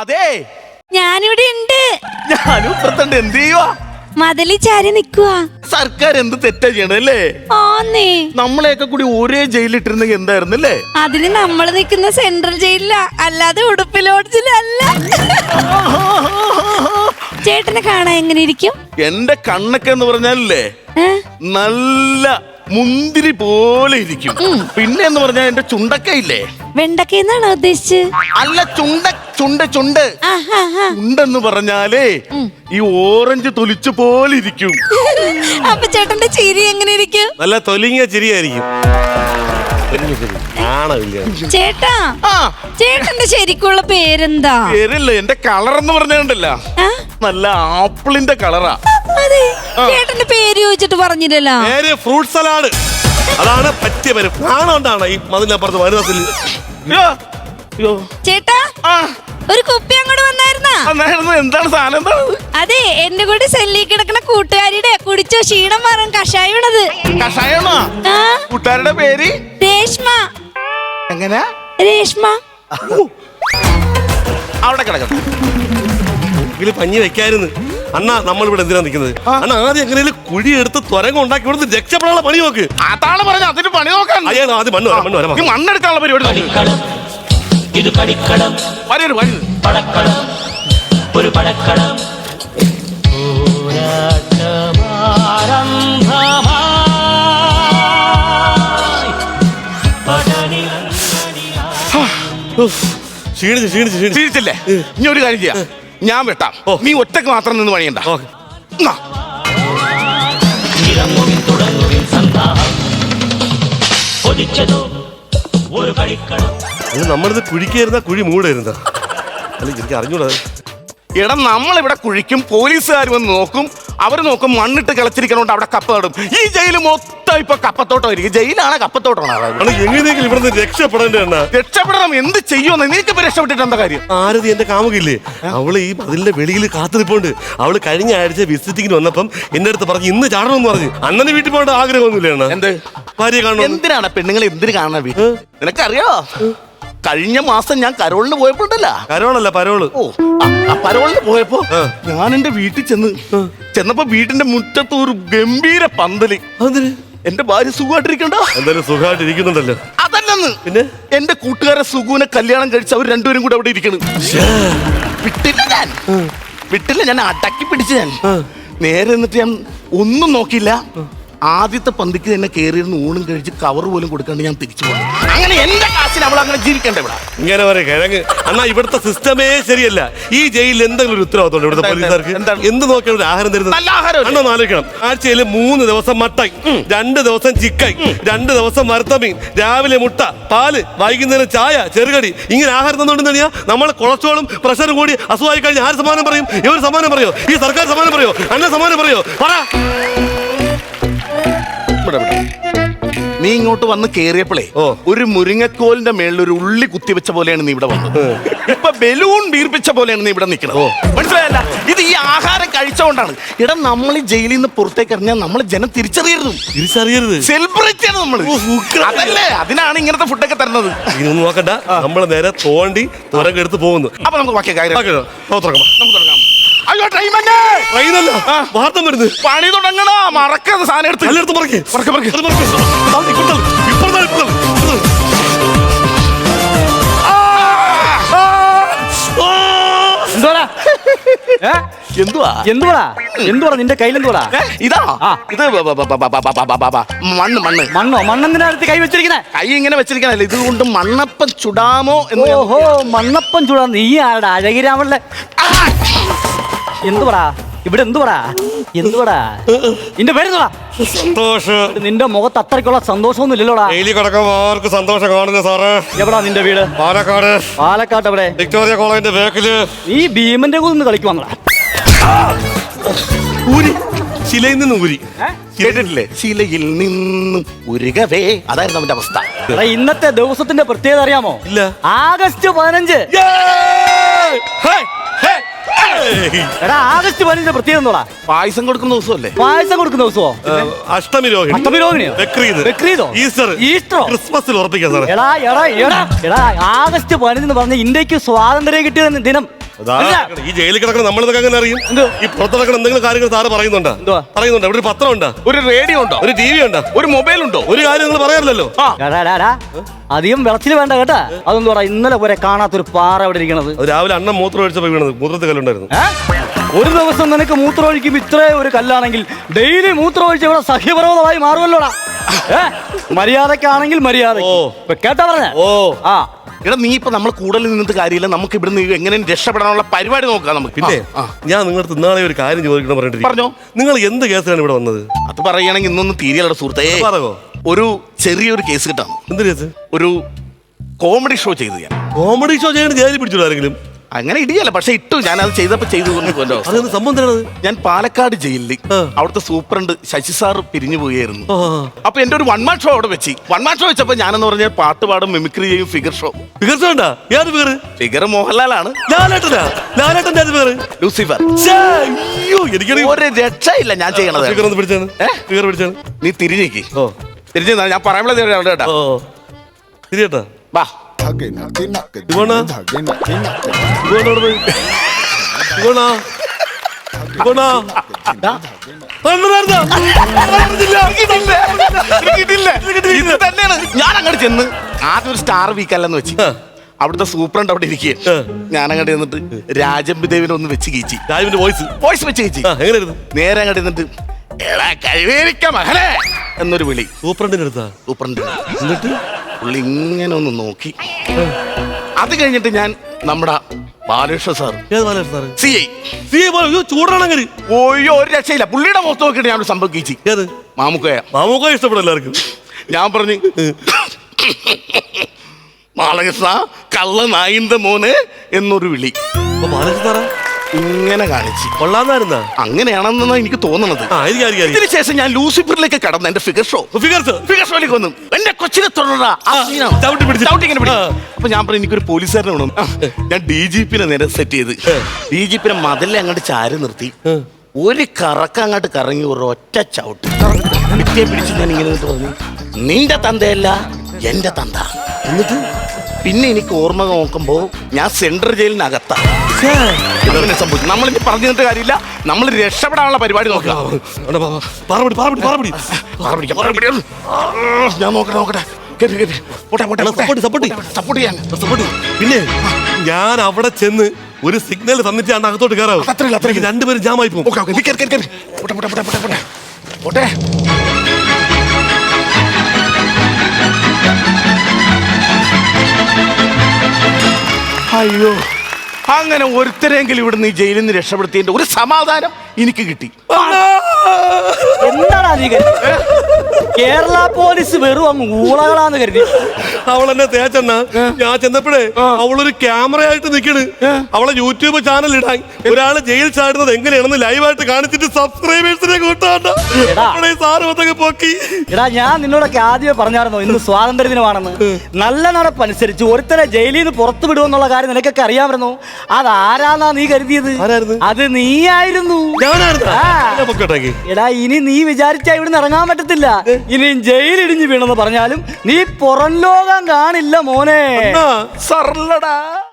അതെ. ഞാനിവിടെ ഉണ്ട്. ഞാനും ഇപ്പത്തണ്ട് എന്ത് ചെയ്യുവാ? മതിലി ചാരി നിക്കുവാ. സർക്കാർ എന്ത് തെറ്റാ ചെയ്യണല്ലേ ആന്നേ. നമ്മളെയൊക്കെ കൂടി ഒരേ ജയിലിട്ടിരുന്നെങ്കിൽ എന്തായിരുന്നല്ലേ അതിന് നമ്മൾ നിൽക്കുന്ന സെൻട്രൽ ജയിലില. അല്ലാതെ ഉടുപ്പി ലോഡ്ജിലല്ല. ചേട്ടനെ കാണാൻ എങ്ങനെ ഇരിക്കും? എന്റെ കണ്ണൊക്കെ എന്ന് പറഞ്ഞല്ലേ നല്ല മുന്തിരി പോലെ ഇരിക്കും. പിന്നെ എന്ന് പറഞ്ഞാൽ എന്റെ ചുണ്ടക്കയില്ലേ? വെണ്ടക്ക എന്നാണോ ഉദ്ദേശിച്ചത്? അല്ല ചുണ്ട ചുണ്ട് ചുണ്ട്. ചുണ്ടെന്ന് പറഞ്ഞാലേ ഈ ഓറഞ്ച് തൊലിച്ചു പോലെ ഇരിക്കും. അപ്പൊ ചേട്ടന്റെ ചിരി എങ്ങനെ ഇരിക്കും? നല്ല തൊലിങ്ങിയ ചിരിയായിരിക്കും. ചേട്ടാ ആ. ചേട്ടന്റെ ശരിക്കുള്ള പേരെന്താ? പേരില്ല എന്റെ കളർ എന്ന് പറഞ്ഞുണ്ടല്ല നല്ല ആപ്പിളിന്റെ കളറാ. അതെ. ചേട്ടന്റെ പേര് ചോദിച്ചിട്ട് പറഞ്ഞില്ലല്ലോ. പേര് ഫ്രൂട്ട് സലാഡ്. അതാണ് പറ്റിയ പേര്. നാണോണ്ടാണ് ഈ മതിലപ്പുറത്ത് വരുന്നത് അയ്യോ, അയ്യോ. ചേട്ടാ ഒരു കുപ്പി അങ്ങോട്ട് വന്നായിരുന്നാ? എന്താണ് സാധനം അതെ എന്റെ കൂടെ സെല്ലി കിടക്കുന്ന കൂട്ടുകാരിയുടെ കുടിച്ചോ ക്ഷീണം മാറും കഷായണത് കഷായണോ കൂട്ടുകാരുടെ പേര്? രേഷ്മ. എങ്ങനെ? രേഷ്മ. അവിടെ കിടക്കണം ഇതിൽ പഞ്ഞി വെക്കായിരുന്നു. അണ്ണാ നമ്മൾ ഇവിടെ എന്തിനാ നിൽക്കുന്നത്? അണ്ണാ ആദ്യം എങ്ങനെയും കുഴി എടുത്ത് തുരങ്കം ഉണ്ടാക്കി ഇവിടുന്ന് രക്ഷപ്പെടാനുള്ള പണി നോക്ക്. അതാണ് പറഞ്ഞ അതിന് പണി നോക്കാൻ. അയ്യോ ആദ്യം മണ്ണ് വരാം, മണ്ണ് വരാം ഈ മണ്ണെടുക്കാനുള്ള പരിപാടി നോക്ക്. വരൂ വരൂ. ഒരു പടക്കളം. ക്ഷീണിച്ച് ക്ഷീണിച്ച് ക്ഷീണിച്ച്. തിരിച്ചില്ലേ ഇനി ഒരു കാര്യം ചെയ്യാം. ഞാൻ വെട്ടാം. നീ ഒറ്റയ്ക്ക് മാത്രം നിന്ന് പണിയണ്ട. നമ്മളിത് കുഴിക്കായിരുന്ന കുഴി മൂടായിരുന്ന അല്ല എനിക്ക് അറിഞ്ഞൂടാ. എടാ നമ്മളിവിടെ കുഴിക്കും പോലീസുകാർ വന്ന് നോക്കും. അവർ നോക്കും മണ്ണിട്ട് കിളച്ചിരിക്കണോണ്ട് അവിടെ കപ്പ നടും. ഈ ജയിൽ ഇപ്പൊ കപ്പത്തോട്ടം ഇരിക്കും ജയിലാണ് കപ്പത്തോട്ടമാണ് അണ്ണാ എങ്ങനെയെങ്കിലും ഇവിടുന്ന് രക്ഷപ്പെടേണ്ട അണ്ണാ രക്ഷപ്പെടണം. എന്ത് ചെയ്യുമെന്ന് നിനക്കിപ്പോ രക്ഷപ്പെട്ടിട്ട് എന്താ കാര്യം? ആരതി എന്റെ കാമുകില്ലേ അവൾ ഈ അതിന്റെ വെളിയിൽ കാത്തിരിപ്പോണ്ട്. അവൾ കഴിഞ്ഞ ആഴ്ച വിസിറ്റിങ്ങിന് വന്നപ്പം എന്റെ അടുത്ത് പറഞ്ഞു ഇന്ന് ചാടണമെന്ന് പറഞ്ഞു. അന്നെ വീട്ടിൽ പോകേണ്ട ആഗ്രഹമൊന്നുമില്ല അണ്ണാ? എന്ത്? ഭാര്യ കാണണം എന്തിനാണ് പെണ്ണുങ്ങൾ എന്തിനു കാണണ വീട്ടിൽ? നിനക്കറിയോ? കഴിഞ്ഞ മാസം ഞാൻ കരോളിന് പോയപ്പോണ്ടല്ല. കരോളല്ല പരോൾ. ഓ പരോളിന് പോയപ്പോ ഞാൻ എന്റെ വീട്ടിൽ ചെന്ന് ചെന്നപ്പോ വീട്ടിന്റെ മുറ്റത്ത് ഒരു ഗംഭീര പന്തൽ. അതിന് എന്റെ ഭാര്യ സുഖമായിട്ടിരിക്കണ്ട? എന്തായാലും സുഖമായിട്ടിരിക്കുന്നുണ്ടല്ലോ. അതല്ലെന്ന്. പിന്നെ? എന്റെ കൂട്ടുകാരെ സുഖുവിനെ കല്യാണം കഴിച്ച് അവർ രണ്ടുപേരും കൂടെ അവിടെ ഇരിക്കണം. വിട്ടില്ല ഞാൻ. വിട്ടില്ല ഞാൻ അടക്കി പിടിച്ച് ഞാൻ. നേരെ എന്നിട്ട് ഞാൻ ഒന്നും നോക്കിയില്ല. ആദ്യത്തെ പന്തിക്ക് തന്നെ കയറിയിരുന്ന് ഊണും കഴിച്ച് കവർ പോലും കൊടുക്കാണ്ട് ഞാൻ തിരിച്ചു പോയി അങ്ങനെ എന്റെ കാശിന് അവൾ അങ്ങനെ ജീവിക്കണ്ട ഇവിടെ. ഇങ്ങനെ പറയാം കിഴങ്ങ്. എന്നാ ഇവിടുത്തെ സിസ്റ്റമേ ശരിയല്ല. ഈ ജയിലിൽ എന്തെങ്കിലും ഒരു ഉത്തരവാദിത്തം ഇവിടുത്തെ പോലീസുകാർക്ക്? എന്താണ്? എന്ത് നോക്കിയാണ് ഒരു ആഹാരം തരുന്നത്? നല്ല ആഹാരം അണ്ണ ആലോചിക്കണം. ആഴ്ചയിൽ മൂന്ന് ദിവസം മട്ടൻ രണ്ട് ദിവസം ചിക്കൻ രണ്ട് ദിവസം വറുത്തമീൻ രാവിലെ മുട്ട പാൽ വൈകുന്നേരം ചായ ചെറുകടി. ഇങ്ങനെ ആഹാരം തന്നുകൊണ്ടെന്ന് നമ്മൾ കൊളസ്ട്രോളും പ്രഷറും കൂടി അസുഖമായി കഴിഞ്ഞാൽ ആര് സമാനം പറയും? ഇവർ സമാനം പറയോ? ഈ സർക്കാർ സമാനം പറയോ? അണ്ണ സമാനം പറയോ? പറ. നീ ഇങ്ങോട്ട് വന്ന് കേറിയപ്പോഴേ ഓ. ഒരു മുരിങ്ങക്കോലിന്റെ മേളിൽ ഒരു ഉള്ളി കുത്തിവെച്ച പോലെയാണ് നീ ഇവിടെ വന്നത്. ഇപ്പൊ ബലൂൺ വീർപ്പിച്ച പോലെയാണ് നീ ഇവിടെ നിൽക്കുന്നത്. മനസ്സിലായല്ല? ഇത് ഈ ആഹാരം കഴിച്ചോണ്ടാണ് ഇട നമ്മൾ ഈ ജയിലിൽ നിന്ന് പുറത്തേക്ക് ഇറങ്ങിയാൽ നമ്മൾ ജനം തിരിച്ചറിയരുത്. തിരിച്ചറിയരുത്. സെലിബ്രിറ്റി ആണ് നമ്മൾ അതല്ലേ? അതിനാണ് ഇങ്ങനത്തെ ഫുഡൊക്കെ തരുന്നത്. ഇതൊന്നും നോക്കണ്ട. നമ്മൾ നേരെ തോണ്ടി തുറക്കെടുത്ത് എടുത്ത് പോകുന്നു. അപ്പൊ നമുക്ക് ബാക്കി കാര്യം നമുക്ക് തുടങ്ങാം. അയ്യോ പണി തുടങ്ങണ? മറക്കാതെ സാധനം എടുത്ത്. എന്തുവാ? എന്തുവാടാ എന്തുവാടാ നിന്റെ കയ്യിൽ എന്തുവാടാ ഇതാ. ഇത് മണ്ണ് മണ്ണ്. മണ്ണോ? മണ്ണെന്തിനാ കൈ വെച്ചിരിക്കണേ കൈ ഇങ്ങനെ വെച്ചിരിക്കണല്ലേ? ഇതുകൊണ്ട് മണ്ണപ്പം ചുടാമോ ഓഹോ മണ്ണപ്പം ചുടാ നീ ആരുടെ? അഴകിരാമല്ലേ. ആ! എന്തുവാടാ? ഇവിടെ എന്തുവാടാ? എന്തുവാടാ? നിന്റെ പേരെന്തുവാ സന്തോഷം. നിന്റെ മുഖത്ത് അത്രയ്ക്കുള്ള സന്തോഷമൊന്നും ഇല്ലല്ലോടാ. ഡെയിലി സന്തോഷം കാണുന്നു സാറേ. എവിടാ നിന്റെ വീട്? പാലക്കാട്. പാലക്കാട് എവിടെ? വിക്ടോറിയ കോളേജിന്റെ ബാക്കിൽ. ഈ ഭീമന്റെ കൂടെ കളിക്കുവാന്നടാ. ഊരി. ശിലയിൽ നിന്ന് ഊരി. കേട്ടിട്ടില്ലേ? ശിലയിൽ നിന്നും ഉരുകവേ. അതായിരുന്നു അവന്റെ അവസ്ഥ. ഇന്നത്തെ ദിവസത്തിന്റെ പ്രത്യേകത അറിയാമോ? ഇല്ല. ആഗസ്റ്റ് പതിനഞ്ച്. എടാ ആഗസ്റ്റ് പതിനഞ്ചിന്റെ പ്രത്യേകത എന്തുവാടാ പായസം കൊടുക്കുന്ന ദിവസമല്ലേ പായസം കൊടുക്കുന്ന ദിവസമോ അഷ്ടമി രോഹിണി അഷ്ടമി രോഹിണിയോ? ബക്രീദ് ബക്രീദോ? ഈസ്റ്റർ ഈസ്റ്ററോ? ക്രിസ്മസിൽ ഉറപ്പിക്കാം സാറേ എടാ എടാ എടാ എടാ ആഗസ്റ്റ് പതിനഞ്ച് എന്ന് പറഞ്ഞ ഇന്ത്യയ്ക്ക് സ്വാതന്ത്ര്യം കിട്ടിയ ദിനം. ഈ ജയിലിൽ കിടക്കുന്ന നമ്മൾ അങ്ങനെ അറിയും? ഈ പുറത്ത് നടക്കുന്ന എന്തെങ്കിലും കാര്യങ്ങൾ സാറ് പറയുന്നുണ്ടോ? എന്തുവാ? പറയുന്നുണ്ടോ? ഇവിടെ ഒരു പത്രം ഉണ്ടോ ഒരു റേഡിയോ ഉണ്ടോ? ഒരു ടി വി ഉണ്ടോ? ഒരു മൊബൈൽ ഉണ്ടോ ഒരു കാര്യം നിങ്ങൾ പറയാറില്ലല്ലോ. അധികം വിളച്ചിൽ വേണ്ട കേട്ടാ. അതൊന്നും പറ ഇന്നലെ വരെ കാണാത്തൊരു പാറ അവിടെ ഇരിക്കണത്. രാവിലെ അണ്ണൻ മൂത്രം ഒഴിച്ചപ്പോ വീണത്. മൂത്രത്തിൽ കല്ലുണ്ടായിരുന്നു. ഒരു ദിവസം നിനക്ക് മൂത്രമൊഴിക്കും ഇത്രേ ഒരു കല്ലാണെങ്കിൽ ഡെയിലി മൂത്രമൊഴിച്ച് ഇവിടെ സഹ്യപർവതമായി മാറുമല്ലോടാ? മര്യാദക്കാണെങ്കിൽ മര്യാദ ഓ. കേട്ടാ പറഞ്ഞ? ഓ. ആ. എടാ നീ ഇപ്പൊ നമ്മൾ കൂടുതൽ നിന്നിട്ട് കാര്യമില്ല. നമുക്ക് ഇവിടുന്ന് എങ്ങനെ രക്ഷപ്പെടാനുള്ള പരിപാടി നോക്കാം നമുക്ക്. പിന്നെ ആ. ഞാൻ നിങ്ങളുടെ നാളെ ഒരു കാര്യം ചോദിക്കണം പറഞ്ഞിട്ട് പറഞ്ഞോ. നിങ്ങൾ എന്ത് കേസിലാണ് ഇവിടെ വന്നത്? അത് പറയുകയാണെങ്കിൽ ഇന്നൊന്നും തീരെയല്ല സുഹൃത്തേ. പറയോ? ഒരു ചെറിയൊരു കേസ് കിട്ടാണ് എന്ത് കേസ്? ഒരു കോമഡി ഷോ ചെയ്ത് ഞാൻ. കോമഡി ഷോ ചെയ്യാൻ ജയിലിൽ പിടിച്ചോ ആരെങ്കിലും? അങ്ങനെ ഇടിയല്ല പക്ഷെ ഇട്ടു. ഞാൻ അത് ചെയ്തപ്പോ ചെയ്തു കൊണ്ടോ അതെന്ത് സംഭവം എന്തിനാണത് ഞാൻ പാലക്കാട് ജയിലിൽ. അവിടുത്തെ സൂപ്രണ്ട് ശശി സാർ പിരിഞ്ഞു പോയായിരുന്നു. അപ്പൊ എന്റെ ഒരു വൺ മാൻ ഷോ അവിടെ വെച്ച്. വൺ മാൻ ഷോ വെച്ചപ്പോ ഞാനെന്ന് പറഞ്ഞാൽ പാട്ട് പാടും മിമിക്രി ചെയ്യും ഫിഗർ ഷോ ഫിഗർ ഷോ ഉണ്ടാ? ഏത് ഫിഗർ ഫിഗർ മോഹൻലാലാണ്. ലാലേട്ടനാ? ലാലേട്ടന്റെ ഫിഗർ ലൂസിഫർ അയ്യോ ഒരു രക്ഷയില്ല ഞാൻ ചെയ്യണത്. ഫിഗർ ഒന്ന് പിടിച്ചാണ് ഫിഗർ പിടിച്ചാണ് നീ തിരിഞ്ഞേക്ക്. തിരിഞ്ഞു ഞാൻ പറയുമ്പോഴേ കേട്ടാ. ഓ ശരിയേട്ടാ വാ. തന്നെയാണ്. ഞാൻ അങ്ങോട്ട് ചെന്ന് ആദ്യം ഒരു സ്റ്റാർ വീക്കല്ലെന്ന് വെച്ച്. അവിടുത്തെ സൂപ്രണ്ട് അവിടെ ഇരിക്കുക. ഞാൻ അങ്ങോട്ട് ചെന്നിട്ട് രാജംബിദേവിനെ ഒന്ന് വെച്ച് കീച്ചി. രാജുവിന്റെ വോയിസ് വോയിസ് വെച്ച് കീച്ചി. എങ്ങനെയായിരുന്നു? നേരെ അങ്ങോട്ട് ചെന്നിട്ട് എടാ കഴിവേരിക്ക മകനെ എന്നൊരു വിളി. സൂപ്രണ്ടിന്റെ അടുത്താ? സൂപ്രണ്ട് എന്നിട്ട്? പുള്ളി ഇങ്ങനെ ഒന്ന് നോക്കി. അത് കഴിഞ്ഞിട്ട് ഞാൻ നമ്മുടെ ബാലകൃഷ്ണ സാർ ഏത് ബാലേട്ടൻ sir? C I. C A പോലെ അയ്യോ ചൂടാണെങ്കിൽ ഓയ്യോ ഒരു രക്ഷയില്ല. പുള്ളിയുടെ മുഖത്ത് നോക്കിയിട്ട് ഞാൻ സംഭവിച്ചു ഏത്? മാമുക്കയ. മാമൂക്ക ഇഷ്ടപ്പെടും എല്ലാവർക്കും. ഞാൻ പറഞ്ഞു ബാലകൃഷ്ണ കള്ള നായിന്റെ മോനെ എന്നൊരു വിളി. ബാലകൃഷ്ണ സാറാ ഇങ്ങനെ കാണിച്ച്. കൊള്ളാന്നായിരുന്ന? അങ്ങനെയാണെന്നാണ് എനിക്ക് തോന്നുന്നത്. ആ എനിക്ക് ശേഷം ഞാൻ ലൂസിഫറിലേക്ക് കടന്നു എന്റെ figure show figure show figure ഷോയിലേക്ക് വന്നു. എന്റെ കൊച്ചിനെ തുടരാ. അപ്പൊ ഞാൻ പറഞ്ഞു എനിക്കൊരു പോലീസുകാരനെ വേണം. ഞാൻ ഡി ജി പിന്നെ നേരെ സെറ്റ് ചെയ്ത്. ഡി ജി പിന്നെ മതിലെ അങ്ങോട്ട് ചാരി നിർത്തി. ഒരു കറക്കം അങ്ങോട്ട് കറങ്ങി ഒരു ഒറ്റ ചവിട്ട്. പിറ്റേ പിടിച്ച് ഞാൻ ഇങ്ങനെ തോന്നി പറഞ്ഞു നിന്റെ തന്തയല്ല എന്റെ തന്ത. എന്നിട്ട്? പിന്നെ എനിക്ക് ഓർമ്മ നോക്കുമ്പോ ഞാൻ സെൻട്രൽ ജയിലിനകത്താണ് സംഭവിച്ചു നമ്മൾ ഇനി പറഞ്ഞു തന്നിട്ട് കാര്യമില്ല. നമ്മൾ രക്ഷപ്പെടാനുള്ള പരിപാടി നോക്കുക. പാറപിടി പാറപിടി പാറപിടി. ഞാൻ നോക്കട്ടെ നോക്കട്ടെ. പിന്നെ ഞാൻ അവിടെ ചെന്ന് ഒരു സിഗ്നൽ തന്നിട്ട് ഞാൻ അകത്തോട്ട് കയറാവും രണ്ടുപേരും ജാമായി പോകും. അയ്യോ. അങ്ങനെ ഒരുത്തരെങ്കിലും ഇവിടുന്ന് ഈ ജയിലിൽ നിന്ന് രക്ഷപ്പെടുത്തിയതിന്റെ ഒരു സമാധാനം എനിക്ക് കിട്ടി. എന്താടാ നീ കരുതി? കേരള പോലീസ് വെറും അങ്ങ് ഊളകളാന്ന് കരുതി. അവൾ എന്നെ തേച്ചെന്ന ഞാൻ ചെന്നപ്പോഴേ അവളൊരു ക്യാമറ ആയിട്ട് നിക്കണ് അവളെ യൂട്യൂബ് ചാനൽ ഇടാൻ. ഒരാൾ ജയിൽ ചാടുന്നത് എങ്ങനെയാണെന്ന് ലൈവായിട്ട് കാണിച്ചിട്ട് സബ്സ്ക്രൈബേഴ്സിനെ കൂട്ടാണ്ട സാറ് വന്നൊക്കെ പൊക്കി. എടാ ഞാൻ നിന്നോടൊക്കെ ആദ്യമേ പറഞ്ഞായിരുന്നു ഇന്ന് സ്വാതന്ത്ര്യ ദിനമാണെന്ന് നല്ല നടപ്പനുസരിച്ച് ഒരുത്തരെ ജയിലിൽ നിന്ന് പുറത്തു വിടുമെന്നുള്ള കാര്യം നിനക്കൊക്കെ അറിയാമായിരുന്നു. അതാരാന്നാ നീ കരുതിയത്? അത് നീയായിരുന്നു. ഞാനായിരുന്നു. എടാ ഇനി നീ വിചാരിച്ചാ ഇവിടുന്ന് ഇറങ്ങാൻ പറ്റത്തില്ല. ഇനി ജയിലിടിഞ്ഞു വീണെന്ന് പറഞ്ഞാലും നീ പുറം ലോകം കാണില്ല മോനെ. സർലടാ.